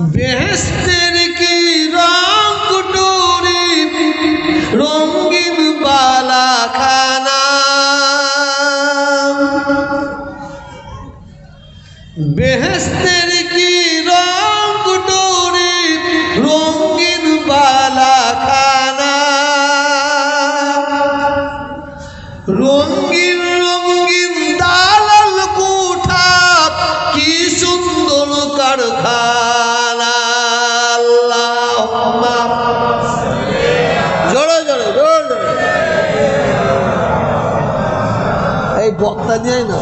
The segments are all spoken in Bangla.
বেহেস্তের কি রং কুটুরি? রঙিন বালা খানা বেহেস্তের কি রং কুটুরি? রঙিন বালা খানা বক্তা নিয়ে না?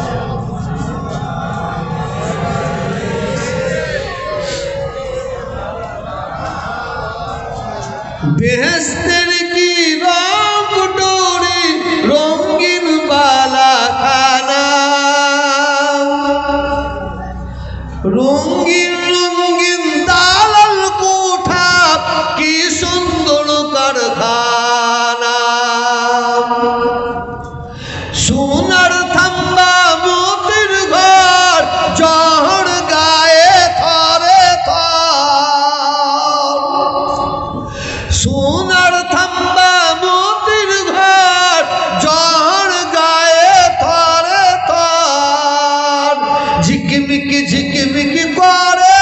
বেহেস্তের কি রং ডোরে রঙিন বালা খানা রঙিন সোনার থাম্বা মতির ঘর জহর গায়ে থরে থর। ঝিকিমিকি ঝিকিমিকি করে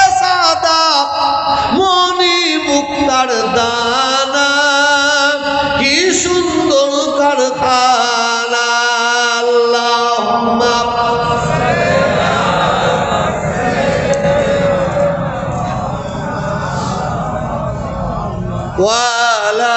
ওয়ালা